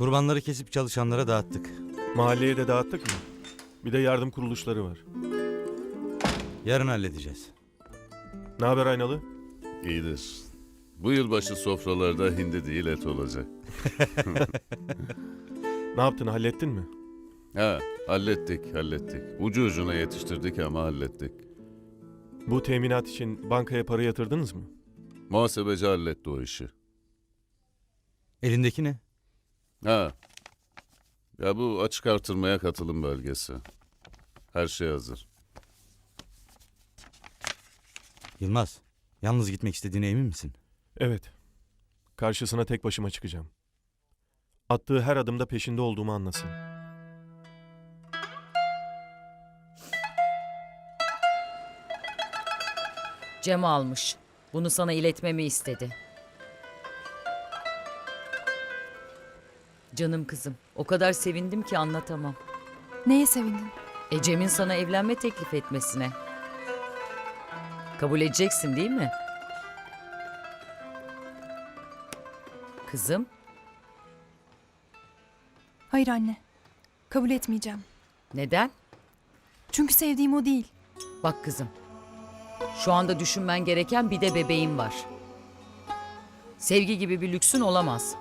Kurbanları kesip çalışanlara dağıttık. Mahalleye de dağıttık mı? Bir de yardım kuruluşları var. Yarın halledeceğiz. Ne haber Aynalı? İyidir. Bu yılbaşı sofralarda hindi değil et olacak. Ne yaptın hallettin mi? Ha, hallettik, hallettik. Ucu ucuna yetiştirdik ama hallettik. Bu teminat için bankaya para yatırdınız mı? Muhasebeci halletti o işi. Elindeki ne? Ha. Ya bu açık artırmaya katılım belgesi. Her şey hazır. Yılmaz, yalnız gitmek istediğine emin misin? Evet. Karşısına tek başıma çıkacağım. Attığı her adımda peşinde olduğumu anlasın. Cem almış. Bunu sana iletmemi istedi. Canım kızım, o kadar sevindim ki anlatamam. Neye sevindin? E Cem'in sana evlenme teklif etmesine. Kabul edeceksin değil mi? Kızım, Hayır anne. Kabul etmeyeceğim. neden? Çünkü sevdiğim o değil. Bak kızım. Şu anda düşünmen gereken bir de bebeğin var. Sevgi gibi bir lüksün olamaz.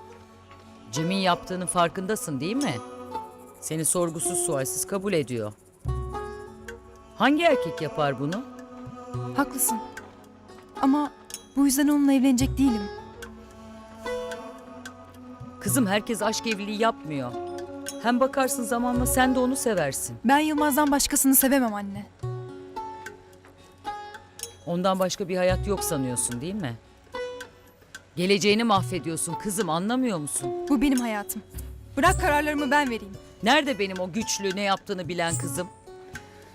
Cem'in yaptığının farkındasın değil mi? Seni sorgusuz sualsiz kabul ediyor. Hangi erkek yapar bunu? Haklısın. Ama bu yüzden onunla evlenecek değilim. Kızım herkes aşk evliliği yapmıyor. Hem bakarsın zamanla sen de onu seversin. Ben Yılmaz'dan başkasını sevemem anne. Ondan başka bir hayat yok sanıyorsun değil mi? Geleceğini mahvediyorsun kızım anlamıyor musun? Bu benim hayatım. Bırak kararlarımı ben vereyim. Nerede benim o güçlü ne yaptığını bilen kızım?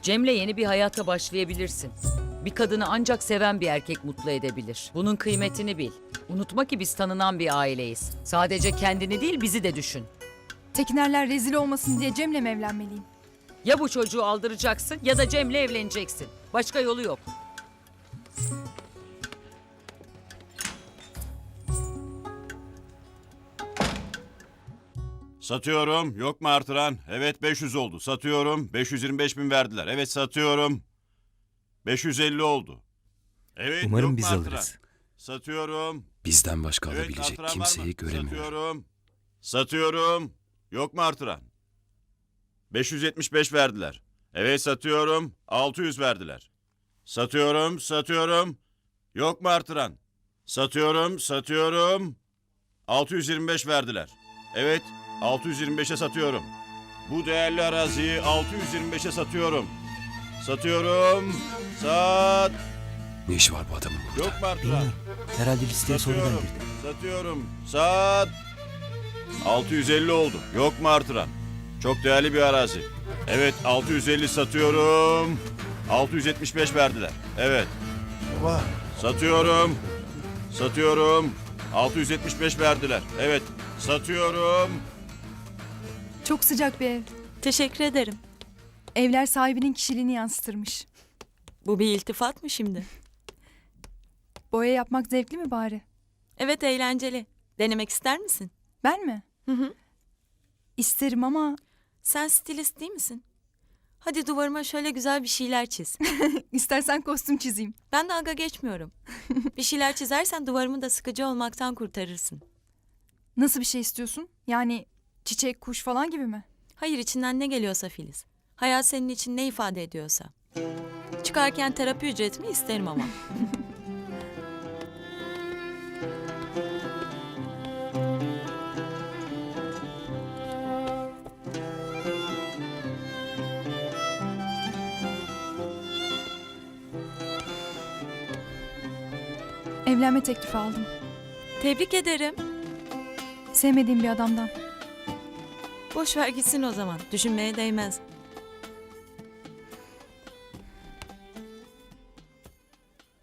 Cem'le yeni bir hayata başlayabilirsin. Bir kadını ancak seven bir erkek mutlu edebilir. Bunun kıymetini bil. Unutma ki biz tanınan bir aileyiz. Sadece kendini değil bizi de düşün. Tekinerler rezil olmasın diye Cem'le mi evlenmeliyim? Ya bu çocuğu aldıracaksın ya da Cem'le evleneceksin. Başka yolu yok. Satıyorum. Yok mu artıran? Evet 500 oldu. Satıyorum. 525 bin verdiler. Evet satıyorum. 550 oldu. Evet Umarım yok mu biz artıran? alırız. Satıyorum. Bizden başka Evet alabilecek artıran var kimseyi göremiyorum. Satıyorum. Satıyorum. Yok mu artıran? 575 verdiler. Evet satıyorum. 600 verdiler. Satıyorum, satıyorum. Yok mu artıran? Satıyorum, satıyorum. 625 verdiler. Evet, 625'e satıyorum. Bu değerli araziyi 625'e satıyorum. Satıyorum. Sat. Ne işi var bu adamın burada? Yok mu artıran? Herhalde listeye sonradan Satıyorum. girdi. Satıyorum. Sat. 650 oldu. Yok mu artıran? Çok değerli bir arazi. Evet 650 satıyorum. 675 verdiler. Evet. Satıyorum. Satıyorum. 675 verdiler. Evet. Satıyorum. Çok sıcak bir ev. Teşekkür ederim. Evler sahibinin kişiliğini yansıtırmış. Bu bir iltifat mı şimdi? Boya yapmak zevkli mi bari? Evet eğlenceli. Denemek ister misin? Ben mi? Hı hı. İsterim ama Sen stilist değil misin? Hadi duvarıma şöyle güzel bir şeyler çiz. istersen kostüm çizeyim. Ben dalga geçmiyorum. bir şeyler çizersen duvarımı da sıkıcı olmaktan kurtarırsın. Nasıl bir şey istiyorsun? Yani çiçek, kuş falan gibi mi? Hayır içinden ne geliyorsa Filiz. Hayat senin için ne ifade ediyorsa. Çıkarken terapi ücretimi isterim ama. Evlenme teklifi aldım. Tebrik ederim. Sevmediğim bir adamdan. Boş ver gitsin o zaman. Düşünmeye değmez.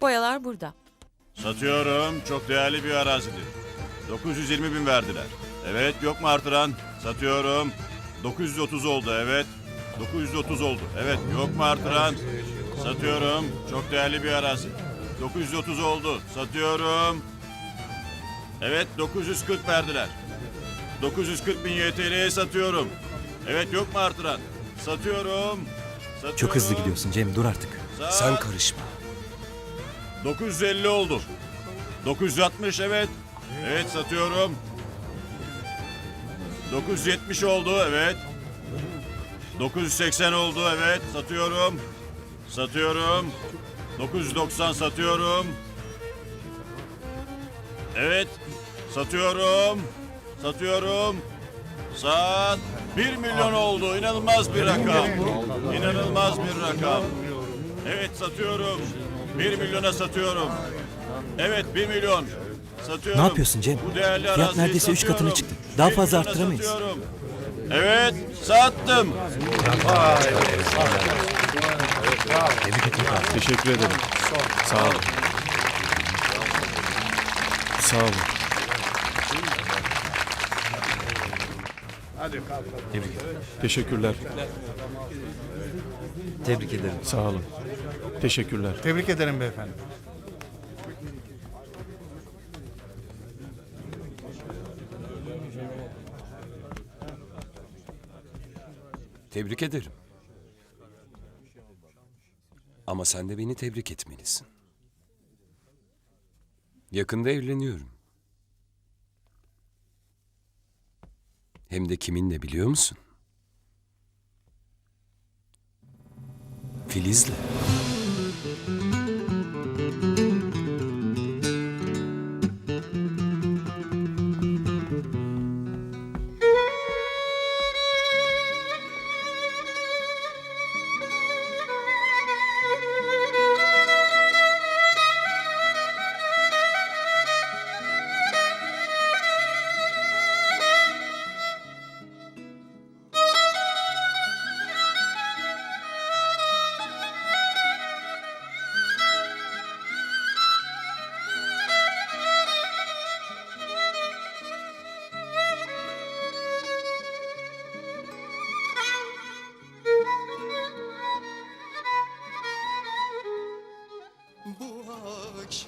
Boyalar burada. Satıyorum. Çok değerli bir arazidir. 920 bin verdiler. Evet yok mu artıran? Satıyorum. 930 oldu evet. 930 oldu. Evet yok mu artıran? Satıyorum. Çok değerli bir arazi. 930 oldu. Satıyorum. Evet 940 verdiler. 940 bin YTL'ye satıyorum. Evet yok mu artıran? Satıyorum. Satıyorum. Çok hızlı gidiyorsun Cem dur artık. Sat. Sen karışma. 950 oldu. 960 evet. Evet satıyorum. 970 oldu evet. 980 oldu evet satıyorum. Satıyorum. 990 satıyorum. Evet. Satıyorum. Satıyorum. Saat 1 milyon oldu. İnanılmaz bir rakam. İnanılmaz bir rakam. Evet satıyorum. 1 milyona satıyorum. Evet 1 milyon. Satıyorum. Ne yapıyorsun Cem? Bu değerli Fiyat araziyi neredeyse üç satıyorum. katına çıktı. Daha 1 fazla milyona arttıramayız. satıyorum. Evet sattım. Teşekkür ederim. Sağ olun. Sağ olun. Teşekkürler. Tebrik ederim. Sağ olun. Teşekkürler. Tebrik ederim beyefendi. Tebrik ederim. Ama sen de beni tebrik etmelisin. Yakında evleniyorum. Hem de kiminle biliyor musun? Filiz'le.